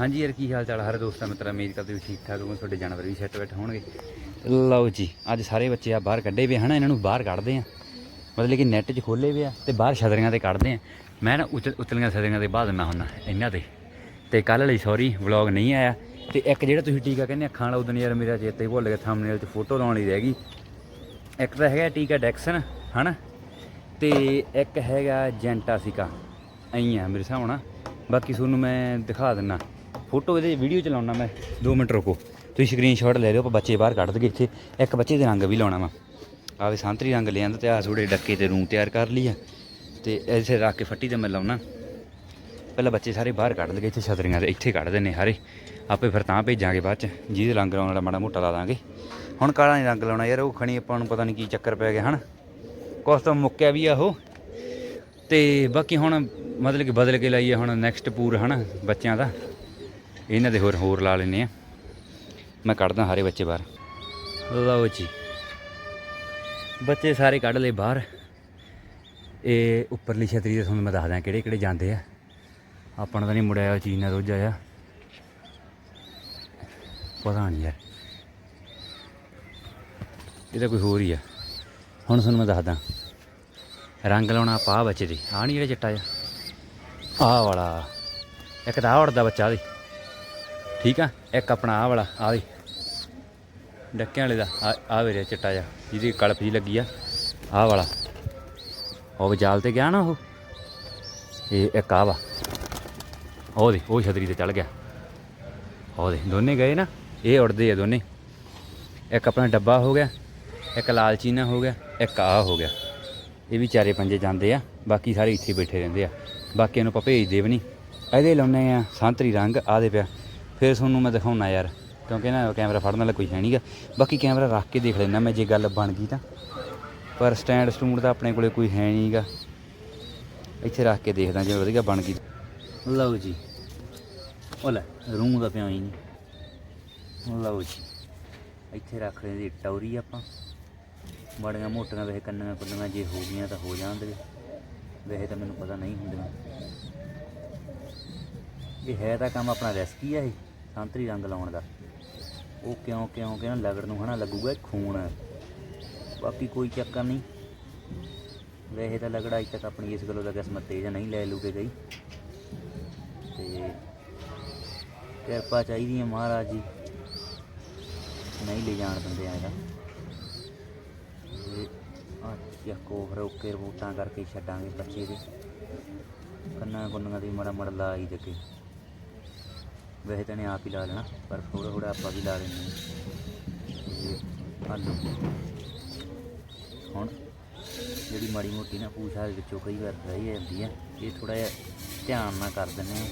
ਹਾਂਜੀ ਯਾਰ, ਕੀ ਹਾਲ ਚਾਲ? ਹਰ ਦੋਸਤਾਂ ਮਿੱਤਰਾਂ, ਉਮੀਦ ਕਰਦੇ ਹੋ ਠੀਕ ਠਾਕ ਹੋ ਤੁਹਾਡੇ ਜਾਨਵਰ ਵੀ ਸੈੱਟ ਬੈਠ ਹੋਣਗੇ। ਲਓ ਜੀ, ਅੱਜ ਸਾਰੇ ਬੱਚੇ ਆ ਬਾਹਰ ਕੱਢੇ ਵੇ ਹਨਾ? ਇਹਨਾਂ ਨੂੰ ਬਾਹਰ ਕੱਢਦੇ ਆ। ਮਤਲਬ ਕਿ ਨੈਟ 'ਚ ਖੋਲੇ ਵੇ ਆ ਤੇ ਬਾਹਰ ਛਤਰੀਆਂ ਤੇ ਕੱਢਦੇ ਆ। ਮੈਂ ਨਾ ਉਤਲ ਉਤਲੀਆਂ ਛਤਰੀਆਂ ਤੇ ਬਾਹ ਦਿੰਦਾ ਹੁੰਦਾ ਇਹਨਾਂ ਤੇ ਤੇ ਕੱਲ ਲਈ ਸੌਰੀ ਵਲੌਗ ਨਹੀਂ ਆਇਆ। ਤੇ ਇੱਕ ਜਿਹੜਾ ਤੁਸੀਂ ਟੀਕਾ ਕਹਿੰਦੇ ਅੱਖਾਂ ਵਾਲਾ ਉਦੋਂ ਯਾਰ ਮੇਰਾ ਚੇਤੇ ਹੀ ਭੁੱਲ ਗਿਆ ਥੰਬਨੇਲ 'ਚ ਫੋਟੋ ਲਾਉਣ ਲਈ ਰਹਿ ਗਈ। ਇੱਕ ਤਾਂ ਹੈਗਾ ਟੀਕਾ ਡੈਕਸਨ ਹਨਾ? ਤੇ ਇੱਕ ਹੈਗਾ ਜੈਂਟਾਸਿਕਾ ਐਂ ਆ ਮੇਰੇ ਹਿਸਾਬ ਨਾਲ। ਬਾਕੀ ਤੁਹਾਨੂੰ ਮੈਂ ਦਿਖਾ ਦਿੰਨਾ। ਫੋਟੋ ਇਹਦੇ ਵੀਡੀਓ ਚਲਾਉਣਾ ਮੈਂ। 2 ਮਿੰਟ ਰੁਕੋ। ਤੁਸੀਂ ਸਕਰੀਨਸ਼ਾਟ ਲੈ ਲਿਓ, ਆਪਾਂ ਬੱਚੇ ਬਾਹਰ ਕੱਢ ਦਗੇ ਇੱਥੇ। ਇੱਕ ਬੱਚੇ ਦੇ ਰੰਗ ਵੀ ਲਾਉਣਾ ਵਾ। ਆਵੇ ਸੰਤਰੀ ਰੰਗ ਲੈ ਆਂਦਾ ਤੇ ਆ ਥੋੜੇ ਡੱਕੇ ਤੇ ਰੂੰ ਤਿਆਰ ਕਰ ਲਈ ਆ ਤੇ ਐਸੇ ਰੱਖ ਕੇ ਫੱਟੀ ਤੇ ਮੈਂ ਲਾਉਣਾ। ਪਹਿਲਾਂ ਬੱਚੇ ਸਾਰੇ ਬਾਹਰ ਕੱਢ ਲਗੇ ਇੱਥੇ ਛਤਰੀਆਂ ਦੇ ਇੱਥੇ ਕੱਢ ਦਿੰਨੇ ਸਾਰੇ ਆਪੇ ਫਿਰ ਤਾਂ ਭੇਜਾਂਗੇ ਬਾਅਦ ਚ, ਜਿਹਦੇ ਰੰਗ ਲਾਉਣ ਵਾਲਾ ਮਾੜਾ ਮੋਟਾ ਲਾ ਦਾਂਗੇ। ਹੁਣ ਕਾਲਾ ਨਹੀਂ ਰੰਗ ਲਾਉਣਾ ਯਾਰ, ਉਹ ਖਣੀ ਆਪਾਂ ਨੂੰ ਪਤਾ ਨਹੀਂ ਕੀ ਚੱਕਰ ਪੈ ਗਿਆ, ਹਨ? ਕੁਛ ਤਾਂ ਮੁੱਕਿਆ ਵੀ ਆ ਉਹ। ਤੇ ਬਾਕੀ ਹੁਣ ਮਤਲਬ ਕਿ ਬਦਲ ਕੇ ਲਾਈਏ ਹੁਣ ਨੈਕਸਟ ਪੂਰ, ਹਨਾ, ਬੱਚਿਆਂ ਦਾ। ਇਹਨਾਂ ਦੇ ਹੋਰ ਹੋਰ ਲਾ ਲੈਨੇ ਆ। ਮੈਂ ਕੱਢਦਾ ਸਾਰੇ ਬੱਚੇ ਬਾਹਰ। ਲਓ ਜੀ। ਬੱਚੇ ਸਾਰੇ ਕੱਢ ਲਏ ਬਾਹਰ। ਇਹ ਉੱਪਰਲੀ ਛਤਰੀ ਦੇ ਤੁਹਾਨੂੰ ਮੈਂ ਦੱਸਦਾ ਕਿਹੜੇ ਕਿਹੜੇ ਜਾਂਦੇ ਆ। ਆਪਣਾ ਤਾਂ ਨਹੀਂ ਮੁੜਿਆ ਉਹ ਚੀਜ਼ ਨਾਲ ਰੋਜ਼ ਆਇਆ। ਪਤਾ ਨਹੀਂ ਯਾਰ। ਇਹ ਤਾਂ ਕੋਈ ਹੋਰ ਹੀ ਆ। ਹੁਣ ਤੁਹਾਨੂੰ ਮੈਂ ਦੱਸਦਾ ਰੰਗ ਲਾਉਣਾ ਪਾ ਬੱਚੇ ਦੀ। ਆਹ ਨਹੀਂ ਜਿਹੜਾ ਚਿੱਟਾ ਆ ਆਹ ਵਾਲਾ। ਇੱਕ ਤਾਂ ਆਹ ਉੜਦਾ ਬੱਚਾ ਦੀ ਠੀਕ ਆ? ਇੱਕ ਆਪਣਾ ਆਹ ਵਾਲਾ, ਆਹ ਦੀ ਡੱਕਿਆਂ ਵਾਲੇ ਦਾ ਆ ਆਹ ਵੇਰੇ ਚਿੱਟਾ ਜਿਹਾ, ਜਿਹਦੀ ਕਲਪ ਜੀ ਲੱਗੀ ਆ। ਆਹ ਵਾਲਾ। ਉਹ ਵਿਚਾਲ ਤੇ ਗਿਆ ਨਾ ਉਹ? ਇਹ ਇੱਕ ਆਹ ਵਾ। ਉਹ ਦੇ ਉਹ ਛਤਰੀ ਤੇ ਚੜ ਗਿਆ। ਉਹ ਦੇ ਦੋਨੇ ਗਏ ਨਾ? ਇਹ ਉੜਦੇ ਆ ਦੋਨੇ। ਇੱਕ ਆਪਣਾ ਡੱਬਾ ਹੋ ਗਿਆ, ਇੱਕ ਲਾਲਚੀਨਾ ਹੋ ਗਿਆ, ਇੱਕ ਆ ਹੋ ਗਿਆ। ਇਹ ਵੀ ਚਾਰੇ ਪੰਜੇ ਜਾਂਦੇ ਆ, ਬਾਕੀ ਸਾਰੇ ਇੱਥੇ ਬੈਠੇ ਰਹਿੰਦੇ ਆ। ਬਾਕੀਆਂ ਨੂੰ ਆਪਾਂ ਭੇਜਦੇ ਵੀ ਨਹੀਂ। ਇਹਦੇ ਲਾਉਨੇ ਆ ਸੰਤਰੀ ਰੰਗ ਆ ਦੇ ਪਿਆ। ਫਿਰ ਤੁਹਾਨੂੰ ਮੈਂ ਦਿਖਾਉਣਾ ਯਾਰ, ਕਿਉਂਕਿ ਨਾ ਕੈਮਰਾ ਫੜਨ ਵਾਲਾ ਕੋਈ ਹੈ ਨਹੀਂਗਾ ਬਾਕੀ ਕੈਮਰਾ ਰੱਖ ਕੇ ਦੇਖ ਲੈਣਾ ਮੈਂ ਜੇ ਗੱਲ ਬਣ ਗਈ ਤਾਂ। ਪਰ ਸਟੈਂਡ ਸਟੂਡ ਤਾਂ ਆਪਣੇ ਕੋਲੇ ਕੋਈ ਹੈ ਨਹੀਂਗਾ ਇੱਥੇ ਰੱਖ ਕੇ ਦੇਖਦਾ ਜੇ ਵਧੀਆ ਬਣ ਗਈ। ਲਓ ਜੀ। ਉਹ ਲੈ ਰੂਮ ਦਾ ਪਿਆ ਹੀ ਨਹੀਂ। ਲਓ ਜੀ। ਇੱਥੇ ਰੱਖ ਲੈਂਦੀ ਟੌਰੀ ਆਪਾਂ। ਬੜੀਆਂ ਮੋਟੀਆਂ ਵੈਸੇ ਕੰਨੀਆਂ ਕੁੰਨੀਆਂ ਜੇ ਹੋ ਗਈਆਂ ਤਾਂ ਹੋ ਜਾਣ ਦੇ ਵੈਸੇ ਤਾਂ ਮੈਨੂੰ ਪਤਾ ਨਹੀਂ ਹੁੰਦੀਆਂ। ਇਹ ਹੈ ਤਾਂ ਕੰਮ ਆਪਣਾ ਰਿਸਕੀ ਆ ਇਹ, ਸੰਤਰੀ ਰੰਗ ਲਾਉਣ ਦਾ। ਉਹ ਕਿਉਂ ਕਿਉਂ ਕਿ ਲਗੜ ਨੂੰ ਹਨਾ ਲੱਗੂਗਾ ਇਹ ਖੂਨ। ਬਾਕੀ ਕੋਈ ਚੱਕਰ ਨਹੀਂ। ਵੈਸੇ ਤਾਂ ਲਗੜਾ ਅਜੇ ਤੱਕ ਆਪਣੀ ਇਸ ਗੱਲੋਂ ਦਾ ਕਿਸਮਤ ਤੇਜ਼ ਨਹੀਂ ਲੈ ਲੂਗੇ ਗਈ। ਤੇ ਕਿਰਪਾ ਚਾਹੀਦੀ ਹੈ ਮਹਾਰਾਜ ਜੀ। ਨਹੀਂ ਲੈ ਜਾਣ ਦਿੰਦੇ ਆਏਗਾ ਆ ਚੱਕੋ ਫਿਰ ਓਕੇ ਰਿਪੋਰਟਾਂ ਕਰਕੇ ਛੱਡਾਂਗੇ ਬੱਚੇ ਦੇ। ਕੰਨਾਂ ਕੁੰਨਾਂ ਦੀ ਮੜਾ ਮੜ ਲਾ ਹੀ ਜੱਗੇ। ਵੈਸੇ ਤਾਂ ਨੇ ਆਪ ਹੀ ਲਾ ਲੈਣਾ, ਪਰ ਥੋੜਾ ਥੋੜਾ ਆਪਾਂ ਵੀ ਲਾ ਲੈਂਦੇ ਹਾਂ। ਆਲੂ। ਹੁਣ ਜਿਹੜੀ ਮਾੜੀ ਮੋਟੀ ਨਾ ਪੂਛਾ ਦੇ ਵਿੱਚੋਂ ਕਈ ਵਾਰ ਰਹਿ ਜਾਂਦੀ ਹੈ ਇਹ ਥੋੜਾ ਜਿਹਾ ਧਿਆਨ ਨਾਲ ਕਰ ਦਿੰਦੇ ਹਾਂ।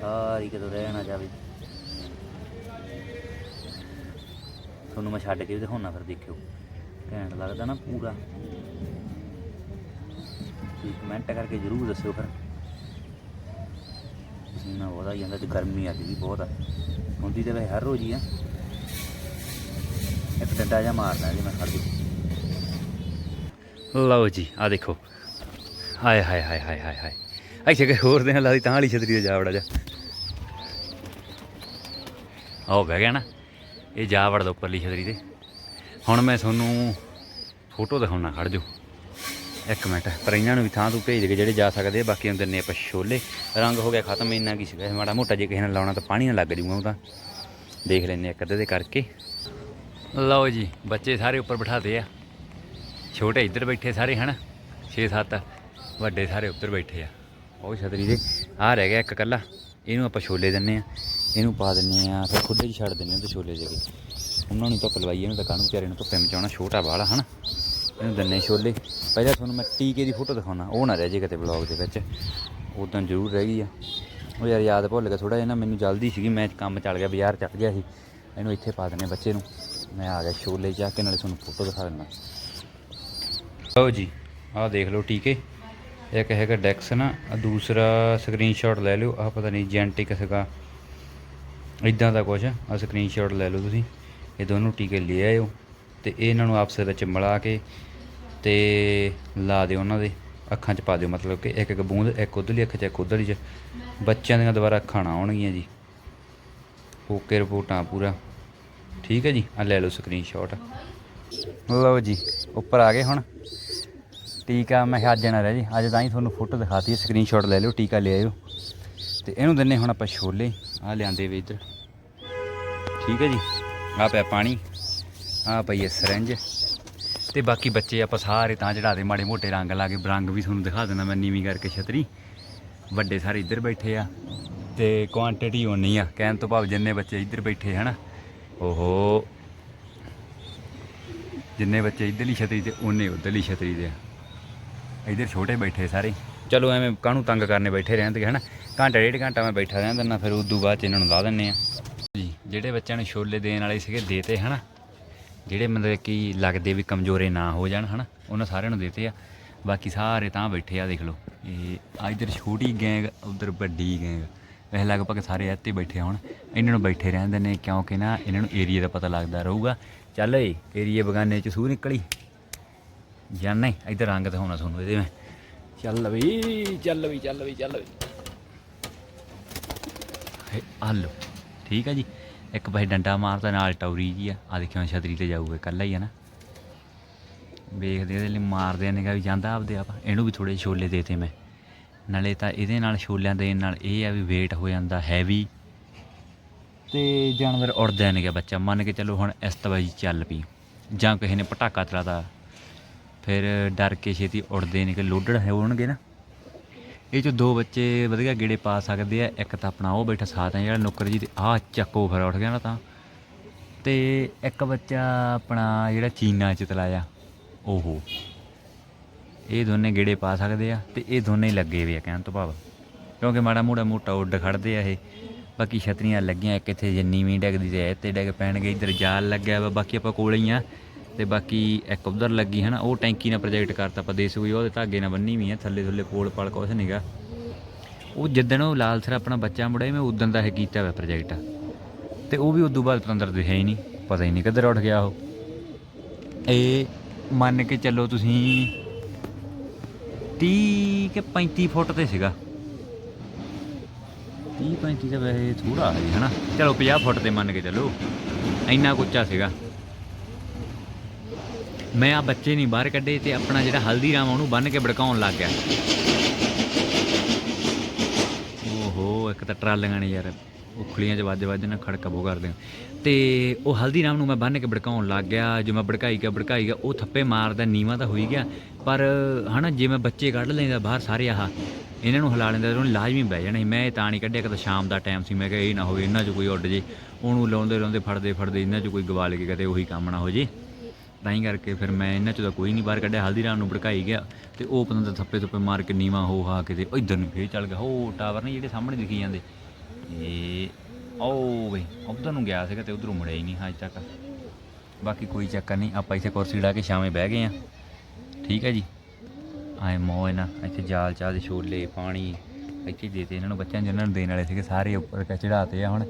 ਸਾਰੀ ਕਦੋਂ ਰਹਿ ਨਾ ਜਾਵੇ। ਤੁਹਾਨੂੰ ਮੈਂ ਛੱਡ ਕੇ ਵੀ ਦਿਖਾਉਣਾ ਫਿਰ ਦੇਖਿਓ। ਘੈਂਟ ਲੱਗਦਾ ਨਾ ਪੂਰਾ। ਤੁਸੀਂ ਕਮੈਂਟ ਕਰਕੇ ਜ਼ਰੂਰ ਦੱਸਿਓ ਫਿਰ। ਪਸੀਨਾ ਬਹੁਤਾ ਜਾਂਦਾ ਤੇ ਗਰਮੀ ਅੱਜ ਵੀ ਬਹੁਤ ਆ। ਹੁੰਦੀ ਤੇ ਵੈਸੇ ਹਰ ਰੋਜ਼ ਹੀ ਆ। ਇੱਕ ਡੰਡਾ ਜਿਹਾ ਮਾਰਦਾ ਜੇ ਮੈਂ ਖੜ ਜੂ ਲਓ ਜੀ ਆ ਦੇਖੋ। ਹਾਏ ਹਾਏ ਹਾਏ ਹਾਏ ਹਾਏ ਹਾਏ। ਇੱਥੇ ਕਿ ਹੋਰ ਦੇ ਨਾਲ ਲਾਦੀ ਤਾਂ ਵਾਲੀ ਛਤਰੀ ਤੇ ਜਾ ਵੜਾ ਜਾ। ਆਹ ਬਹਿ ਗਿਆ ਨਾ। ਇਹ ਜਾ ਵੜਦਾ ਉੱਪਰਲੀ ਛਤਰੀ ਤੇ। ਹੁਣ ਮੈਂ ਤੁਹਾਨੂੰ ਫੋਟੋ ਦਿਖਾਉਣਾ, ਖੜ ਜਾਓ ਇੱਕ ਮਿੰਟ, ਪਰ ਇਹਨਾਂ ਨੂੰ ਵੀ ਥਾਂ ਤੂੰ ਭੇਜ ਦੇ ਜਿਹੜੇ ਜਾ ਸਕਦੇ ਆ, ਬਾਕੀ ਨੂੰ ਦਿੰਨੇ ਆਪਾਂ ਛੋਲੇ। ਰੰਗ ਹੋ ਗਿਆ ਖਤਮ, ਇੰਨਾ ਕੀ ਸੀਗਾ ਮਾੜਾ ਮੋਟਾ ਜੇ ਕਿਸੇ ਨੇ ਲਾਉਣਾ ਤਾਂ ਪਾਣੀ ਨਾਲ ਲੱਗ ਜੂਗਾ ਉਹ ਤਾਂ। ਦੇਖ ਲੈਨੇ ਇੱਕ ਅੱਧੇ ਦੇ ਕਰਕੇ। ਲਓ ਜੀ, ਬੱਚੇ ਸਾਰੇ ਉੱਪਰ ਬਿਠਾਦੇ ਆ। ਛੋਟੇ ਇੱਧਰ ਬੈਠੇ ਸਾਰੇ, ਹਨ? 6-7 ਵੱਡੇ ਸਾਰੇ ਉੱਧਰ ਬੈਠੇ ਆ। ਉਹ ਛਤਰੀ ਦੇ ਆ ਰਹਿ ਗਿਆ ਇੱਕ ਕੱਲਾ ਇਹਨੂੰ ਆਪਾਂ ਛੋਲੇ ਦਿੰਨੇ ਆ। ਇਹਨੂੰ ਪਾ ਦਿੰਨੇ ਆ, ਫਿਰ ਖੁੱਡੇ 'ਚ ਛੱਡ ਦਿੰਨੇ ਆ ਤੇ ਛੋਲੇ ਦੇ ਉਹਨਾਂ ਨੂੰ ਧੁੱਪ ਲਵਾਈਏ ਇਹਨੂੰ ਤਾਂ ਕਾਹਨੂੰ ਵਿਚਾਰੇ ਨੂੰ ਧੁੱਪੇ ਮਚਾਉਣਾ, ਛੋਟਾ ਵਾਲਾ, ਹਨਾ? ਇਹਨੂੰ ਦਿੰਨੇ ਛੋਲੇ। ਪਹਿਲਾਂ ਤੁਹਾਨੂੰ ਮੈਂ ਟੀਕੇ ਦੀ ਫੋਟੋ ਦਿਖਾਉਣਾ, ਉਹ ਨਾ ਰਹਿ ਜੇ ਕਿਤੇ ਬਲੌਗ ਦੇ ਵਿੱਚ। ਉਦੋਂ ਜ਼ਰੂਰ ਰਹਿ ਗਈ ਆ। ਉਹ ਯਾਰ ਯਾਦ ਭੁੱਲ ਗਿਆ ਥੋੜਾ ਜਿਹਾ ਨਾ, ਮੈਨੂੰ ਜਲਦੀ ਸੀਗੀ, ਮੈਂ ਕੰਮ ਚੱਲ ਗਿਆ, ਬਾਜ਼ਾਰ ਚੱਕ ਗਿਆ ਸੀ। ਇਹਨੂੰ ਇੱਥੇ ਪਾ ਦਿੰਨੇ ਬੱਚੇ ਨੂੰ। ਮੈਂ ਆ ਗਿਆ ਛੋਲੇ ਜਾ ਕੇ, ਨਾਲੇ ਤੁਹਾਨੂੰ ਫੋਟੋ ਦਿਖਾ ਦਿੰਦਾ। ਲਓ ਜੀ, ਆਹ ਦੇਖ ਲਓ ਟੀਕੇ। ਇੱਕ ਹੈਗਾ ਡੈਕਸ ਨਾ, ਆਹ ਦੂਸਰਾ ਸਕਰੀਨਸ਼ਾਟ ਲੈ ਲਿਓ। ਆਹ ਪਤਾ ਨਹੀਂ ਜੈਂਟਿਕ ਸੀਗਾ। ਇਦਾਂ ਦਾ ਕੁਝ ਆ। ਸਕਰੀਨਸ਼ਾਟ ਲੈ ਲਓ ਤੁਸੀਂ। ਇਹ ਦੋਨੋਂ ਟੀਕੇ ਲੈ ਆਇਓ। ਤੇ ਇਹਨਾਂ ਨੂੰ ਆਪਸ ਵਿੱਚ ਮਿਲਾ ਕੇ ਤੇ ਲਾ ਦਿਓ ਉਹਨਾਂ ਦੇ, ਅੱਖਾਂ 'ਚ ਪਾ ਦਿਓ, ਮਤਲਬ ਕਿ ਇੱਕ ਇੱਕ ਬੂੰਦ, ਇੱਕ ਉਧਰਲੀ ਅੱਖ 'ਚ, ਇੱਕ ਉਧਰਲੀ 'ਚ। ਬੱਚਿਆਂ ਦੀਆਂ ਦੁਬਾਰਾ ਅੱਖਾਂ ਨਾ ਆਉਣਗੀਆਂ ਜੀ। ਓਕੇ, ਰਿਪੋਰਟਾਂ ਪੂਰਾ। ਠੀਕ ਹੈ ਜੀ? ਆ ਲੈ ਲਓ ਸਕਰੀਨਸ਼ਾਟ ਲਓ ਜੀ, ਉੱਪਰ ਆ ਗਏ ਹੁਣ। ਟੀਕਾ ਮੈਂ ਕਿਹਾ ਅੱਜ ਨਾ ਰਹਿ ਜੀ। ਅੱਜ ਤਾਂ ਹੀ ਤੁਹਾਨੂੰ ਫੋਟੋ ਦਿਖਾਤੀ ਸਕਰੀਨਸ਼ਾਟ ਲੈ ਲਿਓ, ਟੀਕਾ ਲੈ ਆਇਓ। ਤੇ ਇਹਨੂੰ ਦਿੰਨੇ ਹੁਣ ਆਪਾਂ ਛੋਲੇ। ਆ ਲਿਆਂਦੇ ਵੇ ਇੱਧਰ। ਠੀਕ ਹੈ ਜੀ? ਆ ਪਿਆ ਪਾਣੀ। ਆ ਪਈ ਹੈ ਸਰੰਜ ਤੇ ਬਾਕੀ ਬੱਚੇ ਆਪਾਂ ਸਾਰੇ ਤਾਂ ਚੜਾ ਦੇ, ਮਾੜੇ ਮੋਟੇ ਰੰਗ ਲਾ ਕੇ ਰੰਗ ਵੀ ਤੁਹਾਨੂੰ ਦਿਖਾ ਦਿੰਦਾ ਮੈਂ ਨੀਵੀਂ ਕਰਕੇ ਛਤਰੀ। ਵੱਡੇ ਸਾਰੇ ਇੱਧਰ ਬੈਠੇ ਆ ਤੇ ਕੁਆਂਟੀਟੀ ਉਨੀ ਆ, ਕਹਿਣ ਤੋਂ ਭਾਵ ਜਿੰਨੇ ਬੱਚੇ ਇੱਧਰ ਬੈਠੇ ਹਨਾ। ਓਹੋ। ਜਿੰਨੇ ਬੱਚੇ ਇੱਧਰਲੀ ਛਤਰੀ ਤੇ ਉਨੇ ਉੱਧਰਲੀ ਛਤਰੀ ਦੇ ਆ। ਇੱਧਰ ਛੋਟੇ ਬੈਠੇ ਸਾਰੇ। ਚਲੋ ਐਵੇਂ ਕਾਹਨੂੰ ਤੰਗ ਕਰਨੇ ਬੈਠੇ ਰਹਿਣ ਰਹਿੰਦੇ ਹਨਾ। ਘੰਟਾ, ਡੇਢ ਘੰਟਾ ਮੈਂ ਬੈਠਾ ਰਹਿਣ ਦਿੰਦਾ ਫਿਰ ਉਦੋਂ ਬਾਅਦ ਚ ਇਹਨਾਂ ਨੂੰ ਲਾ ਦਿੰਨੇ ਆ। ਜੀ, ਜਿਹੜੇ ਬੱਚਿਆਂ ਨੂੰ ਛੋਲੇ ਦੇਣ ਵਾਲੇ ਸੀਗੇ, ਦੇਤੇ ਹਨਾ। ਜਿਹੜੇ ਮਤਲਬ ਕਿ ਲੱਗਦੇ ਵੀ ਕਮਜ਼ੋਰੇ ਨਾ ਹੋ ਜਾਣ, ਹਨਾ? ਉਹਨਾਂ ਸਾਰਿਆਂ ਨੂੰ ਦੇਤੇ ਆ। ਬਾਕੀ ਸਾਰੇ ਤਾਂ ਬੈਠੇ ਆ, ਦੇਖ ਲਓ। ਇਹ ਆ ਇੱਧਰ ਛੋਟੀ ਗੈਂਗ, ਉਧਰ ਵੱਡੀ ਗੈਂਗ। ਵੈਸੇ ਲਗਭਗ ਸਾਰੇ ਇੱਥੇ ਬੈਠੇ ਹੁਣ। ਇਹਨਾਂ ਨੂੰ ਬੈਠੇ ਰਹਿੰਦੇ ਨੇ ਕਿਉਂਕਿ ਨਾ ਇਹਨਾਂ ਨੂੰ ਏਰੀਆ ਦਾ ਪਤਾ ਲੱਗਦਾ ਰਹੂਗਾ। ਚੱਲ ਏ ਏਰੀਆ ਬਗਾਨੇ ਚ ਸੂਹ ਨਿਕਲੀ। ਜਾਂ ਨਹੀਂ, ਇੱਧਰ ਰੰਗ ਦਿਖਾਉਣਾ ਤੁਹਾਨੂੰ ਇਹਦੇ ਮੈਂ। ਚੱਲ ਵੀ ਚੱਲ ਵੀ ਚੱਲ ਵੀ ਚੱਲ ਵੀ। ਹੇ ਆ ਠੀਕ ਹੈ ਜੀ। ਇੱਕ ਪਾਸੇ ਡੰਡਾ ਮਾਰਦਾ, ਨਾਲ ਟੌਰੀ ਜੀ ਆ। ਆ ਦੇਖਿਓ ਛਤਰੀ ਤੇ ਜਾਊਗਾ, ਇਕੱਲਾ ਹੀ ਆ ਨਾ। ਵੇਖਦੇ ਇਹਦੇ ਲਈ ਮਾਰਦੇ ਨੇ ਵੀ ਜਾਂਦਾ ਆਪਦੇ ਆਪ। ਇਹਨੂੰ ਵੀ ਥੋੜੇ ਛੋਲੇ ਦੇਤੇ ਮੈਂ। ਨਾਲੇ ਤਾਂ ਇਹਦੇ ਨਾਲ ਛੋਲਿਆਂ ਦੇਣ ਨਾਲ ਇਹ ਆ ਵੀ weight ਹੋ ਜਾਂਦਾ ਹੈਵੀ ਤੇ ਜਾਨਵਰ ਉੜਦੇ ਨੇਗੇ ਬੱਚਾ। ਮੰਨ ਕੇ ਚੱਲੋ ਹੁਣ ਇਸ ਤਵਾਈ ਚੱਲ ਪਈ। ਜਾਂ ਕਿਸੇ ਨੇ ਪਟਾਕਾ ਚਲਾਤਾ। ਫਿਰ ਡਰ ਕੇ ਛੇਤੀ ਉੜਦੇ ਨੇ ਕਿ ਲੋਡਡ ਹੋਣਗੇ ਨਾ। ਇਹ 'ਚ ਦੋ ਬੱਚੇ ਵਧੀਆ ਗੇੜੇ ਪਾ ਸਕਦੇ ਆ, ਇੱਕ ਤਾਂ ਆਪਣਾ ਉਹ ਬੈਠਾ ਸਾਥ ਹੈ ਜਿਹੜਾ ਨੁੱਕਰ ਜੀ ਤੇ ਆਹ ਚੱਕੋ ਫਿਰ ਉੱਠ ਗਿਆ ਨਾ ਤਾਂ। ਤੇ ਇੱਕ ਬੱਚਾ ਆਪਣਾ ਜਿਹੜਾ ਚੀਨਾ ਚ ਤਲਾਇਆ ਓਹੋ। ਇਹ ਦੋਨੇ ਗੇੜੇ ਪਾ ਸਕਦੇ ਆ ਤੇ ਇਹ ਦੋਨੇ ਲੱਗੇ ਹੋਏ ਆ ਕਹਿਣ ਤੋਂ ਭਾਵ। ਕਿਉਂਕਿ ਮਾੜਾ ਮੋੜਾ ਮੋਟਾ ਉੱਡ ਖੜਦੇ ਆ ਇਹ। ਬਾਕੀ ਛਤਰੀਆਂ ਲੱਗੀਆਂ, ਇੱਕ ਇੱਥੇ ਜਿੰਨੀ ਵੀ ਡੈਗਦੀ ਤੇ ਇੱਥੇ ਡੈਗ ਪੈਣਗੇ, ਇੱਧਰ ਜਾਲ ਲੱਗਿਆ ਵਾ, ਬਾਕੀ ਆਪਾਂ ਕੋਲੇ ਹੀ ਆ। ਤੇ ਬਾਕੀ ਇੱਕ ਉਧਰ ਲੱਗੀ ਹੈ ਨਾ ਉਹ ਟੈਂਕੀ ਨਾਲ ਪ੍ਰੋਜੈਕਟ ਕਰਤਾ ਆਪਾਂ, ਦੇਸੂ ਉਹਦੇ ਧਾਗੇ ਨਾਲ ਬੰਨੀ ਵੀ ਹੈ ਥੱਲੇ ਥੱਲੇ ਪੋਲ ਪਾਲ ਕੁਛ ਨਹੀਂਗਾ ਉਹ ਜਿੱਦਣ ਉਹ ਲਾਲ ਸਰ ਆਪਣਾ ਬੱਚਾ ਮੁੜਿਆ ਮੈਂ ਉਦੋਂ ਦਾ ਇਹ ਕੀਤਾ ਹੋਇਆ ਪ੍ਰੋਜੈਕਟ ਤੇ ਉਹ ਵੀ ਉਦੋਂ ਬਾਅਦ ਪਤੰਦਰ ਦਿਖਿਆ ਹੀ ਨਹੀਂ ਪਤਾ ਹੀ ਨਹੀਂ ਕਿੱਧਰ ਉੱਠ ਗਿਆ ਉਹ। ਇਹ ਮੰਨ ਕੇ ਚੱਲੋ ਤੁਸੀਂ 30 ਕਿ 35 ਫੁੱਟ ਤੇ ਸੀਗਾ। 30 35 ਤਾਂ ਵੈਸੇ ਥੋੜਾ ਹੈ ਹਨਾ। ਚਲੋ 50 ਫੁੱਟ ਤੇ ਮੰਨ ਕੇ ਚੱਲੋ, ਇੰਨਾ ਕੁੱਚਾ ਸੀਗਾ। ਮੈਂ ਆ ਬੱਚੇ ਨਹੀਂ ਬਾਹਰ ਕੱਢੇ ਤੇ ਆਪਣਾ ਜਿਹੜਾ ਹਲਦੀਰਾਮ ਆ ਉਹਨੂੰ ਬੰਨ ਕੇ ਭੜਕਾਉਣ ਲੱਗ ਗਿਆ। ਓਹੋ, ਇੱਕ ਤਾਂ ਟਰਾਲੀਆਂ ਨੇ ਯਾਰ, ਉਖਲੀਆਂ 'ਚ ਵੱਜ ਵੱਜ ਨਾ ਖੜਕਾ ਬੋ ਕਰਦੇ ਆ। ਤੇ ਉਹ ਹਲਦੀਰਾਮ ਨੂੰ ਮੈਂ ਬੰਨ ਕੇ ਭੜਕਾਉਣ ਲੱਗ ਗਿਆ, ਜੇ ਮੈਂ ਭੜਕਾਈ ਗਿਆ ਭੜਕਾਈ ਗਿਆ, ਉਹ ਥੱਪੇ ਮਾਰਦਾ, ਨੀਵਾ ਤਾਂ ਹੋਈ ਗਿਆ। ਪਰ ਹਨਾ, ਜੇ ਮੈਂ ਬੱਚੇ ਕੱਢ ਲੈਂਦਾ ਬਾਹਰ ਸਾਰੇ ਆਹ, ਇਹਨਾਂ ਨੂੰ ਹਿਲਾ ਲੈਂਦਾ ਉਹਨੂੰ ਲਾਜ਼ਮੀ ਬਹਿ ਜਾਣਾ ਸੀ। ਮੈਂ ਇਹ ਤਾਂ ਨਹੀਂ ਕੱਢਿਆ ਕਿ ਸ਼ਾਮ ਦਾ ਟਾਈਮ ਸੀ, ਮੈਂ ਕਿਹਾ ਇਹ ਨਾ ਹੋਵੇ, ਇਹਨਾਂ 'ਚ ਕੋਈ ਉੱਡ ਜੇ। ਉਹਨੂੰ ਲਾਉਂਦੇ ਲਾਉਂਦੇ ਫੜਦੇ ਫੜਦੇ ਇਹਨਾਂ 'ਚ ਕੋਈ ਗਵਾ ਕੇ ਕਦੇ ਉਹੀ ਕੰਮ ਨਾ ਹੋ ਜੇ। ਤਾਂ ਹੀ ਕਰਕੇ ਫਿਰ ਮੈਂ ਇਹਨਾਂ 'ਚੋਂ ਤਾਂ ਕੋਈ ਨਹੀਂ ਬਾਹਰ ਕੱਢਿਆ। ਹਲਦੀਰਾਮ ਨੂੰ ਭੜਕਾਈ ਗਿਆ ਤੇ ਉਹ ਪਤੰਦਰ ਥੱਪੇ ਥੱਪੇ ਮਾਰ ਕੇ ਨੀਵਾ ਹੋ ਹਾ ਕੇ ਤੇ ਇਧਰ ਨੂੰ ਫੇਰ ਚੱਲ ਗਿਆ। ਹੋ ਟਾਵਰ ਨੇ ਜਿਹੜੇ ਸਾਹਮਣੇ ਦਿਖੀ ਜਾਂਦੇ। ਇਹ ਆਓ ਵੇ ਉਧਰ ਨੂੰ ਗਿਆ ਸੀਗਾ ਤੇ ਉਧਰੋਂ ਮੁੜਿਆ ਹੀ ਨਹੀਂ ਅੱਜ ਤੱਕ। ਬਾਕੀ ਕੋਈ ਚੱਕਰ ਨਹੀਂ, ਆਪਾਂ ਇੱਥੇ ਕੁਰਸੀ ਲਾ ਕੇ ਸ਼ਾਮੇ ਬਹਿ ਗਏ ਆ ਠੀਕ ਹੈ ਜੀ। ਆਏ ਮੋਏ ਨਾ ਇੱਥੇ ਜਾਲ ਚਾਹ ਦੇ ਛੋਲੇ, ਪਾਣੀ ਇੱਥੇ ਦੇਤੇ ਇਹਨਾਂ ਨੂੰ ਬੱਚਿਆਂ ਨੂੰ ਜਿਹਨਾਂ ਨੂੰ ਦੇਣ ਵਾਲੇ ਸੀਗੇ, ਸਾਰੇ ਉੱਪਰ ਚੜਾਤੇ ਆ ਹੁਣ।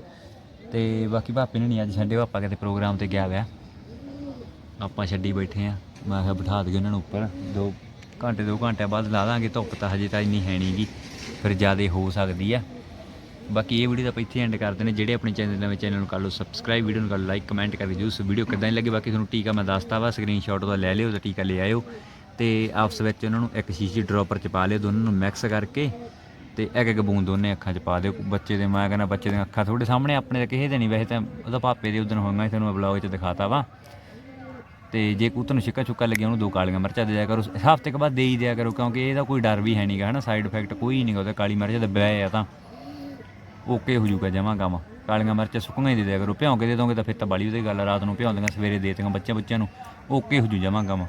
ਤੇ ਬਾਕੀ ਭਾਪੇ ਨੇ ਨਹੀਂ ਅੱਜ ਸੰਡੇ ਪਾਪਾ ਕਿਤੇ ਪ੍ਰੋਗਰਾਮ ਤੇ ਗਿਆ ਹੋਇਆ। ਆਪਾਂ ਛੱਡੀ ਬੈਠੇ ਆ। ਮੈਂ ਕਿਹਾ ਬਿਠਾ ਦਈਏ ਉਹਨਾਂ ਨੂੰ ਉੱਪਰ। ਦੋ ਘੰਟੇ ਦੋ ਘੰਟੇ ਬਾਅਦ ਲਾ ਦਾਂਗੇ, ਧੁੱਪ ਤਾਂ ਹਜੇ ਤਾਂ ਇੰਨੀ ਹੈ ਨਹੀਂਗੀ ਫਿਰ ਜ਼ਿਆਦਾ ਹੋ ਸਕਦੀ ਆ। ਬਾਕੀ ਇਹ ਵੀਡੀਓ ਤਾਂ ਆਪਾਂ ਇੱਥੇ ਐਂਡ ਕਰਦੇ ਨੇ ਜਿਹੜੇ ਆਪਣੇ ਚੈਨਲ ਨਵੇਂ ਚੈਨਲ ਨੂੰ ਕਰ ਲਓ ਸਬਸਕ੍ਰਾਈਬ ਵੀਡੀਓ ਨੂੰ ਕਰ ਲਓ ਲਾਈਕ ਕਮੈਂਟ ਕਰਕੇ ਜਰੂਰ। ਵੀਡੀਓ ਕਿੱਦਾਂ ਦੀ ਲੱਗੀ? ਬਾਕੀ ਤੁਹਾਨੂੰ ਟੀਕਾ ਮੈਂ ਦੱਸਤਾ ਵਾ। ਸਕਰੀਨਸ਼ਾਟ ਉਹਦਾ ਲੈ ਲਿਓ ਤੇ ਟੀਕਾ ਲੈ ਆਇਓ। ਤੇ ਆਪਸ ਵਿੱਚ ਉਹਨਾਂ ਨੂੰ ਇੱਕ ਸ਼ੀਸ਼ੀ ਡ੍ਰੌਪਰ ਚ ਪਾ ਲਿਓ, ਦੋਨਾਂ ਨੂੰ ਮਿਕਸ ਕਰਕੇ। ਤੇ ਇੱਕ ਇੱਕ ਬੂੰਦ ਦੋਨੇ ਅੱਖਾਂ 'ਚ ਪਾ ਦਿਓ। ਬੱਚੇ ਦੇ, ਮੈਂ ਕਹਿੰਦਾ ਬੱਚੇ ਦੀਆਂ ਅੱਖਾਂ ਤੁਹਾਡੇ ਸਾਹਮਣੇ, ਆਪਣੇ ਕਿਸੇ ਦੇ ਨਹੀਂ ਵੈਸੇ ਤਾਂ ਉਹਦਾ ਪਾਪੇ ਦੇ ਉਦੋਂ ਹੋਈਆਂ ਸੀ, ਤੁਹਾਨੂੰ ਮੈਂ 'ਚ ਦਿਖਾਤਾ ਵਾ। ਤੇ ਜੇ ਕੂਤਰ ਨੂੰ ਛਿੱਕਾ ਛੁੱਕਾ ਲੱਗਿਆ ਉਹਨੂੰ ਦੋ ਕਾਲੀਆਂ ਮਿਰਚਾਂ ਦੇ ਦਿਆ ਕਰੋ। ਹਫ਼ਤੇ ਕੁ ਬਾਅਦ ਦੇ ਹੀ ਦਿਆ ਕਰੋ ਕਿਉਂਕਿ ਇਹਦਾ ਕੋਈ ਡਰ ਵੀ ਹੈ ਨਹੀਂਗਾ ਹਨਾ? ਸਾਈਡ ਇਫੈਕਟ ਕੋਈ ਨਹੀਂਗਾ ਉਹਦਾ ਕਾਲੀ ਮਿਰਚ ਦੱਬਿਆ ਆ ਤਾਂ। ਓਕੇ ਹੋ ਜਾਊਗਾ ਜਮਾ ਕੰਮ। ਕਾਲੀਆਂ ਮਿਰਚਾਂ ਸੁੱਕੀਆਂ ਹੀ ਦੇ ਦਿਆ ਕਰੋ। ਭਿਉਂ ਕੇ ਦੇ ਦੋਗੇ ਤਾਂ ਫਿਰ ਤਾਂ ਬਾਲੀ ਉਹਦੀ ਗੱਲ ਆ, ਰਾਤ ਨੂੰ ਭਿਉਂ ਸਵੇਰੇ ਦੇ ਦਿਆਂ ਬੱਚਿਆਂ ਬੱਚਿਆਂ ਨੂੰ। ਓਕੇ ਹੋ ਜੂ ਜਮਾ ਕੰਮ।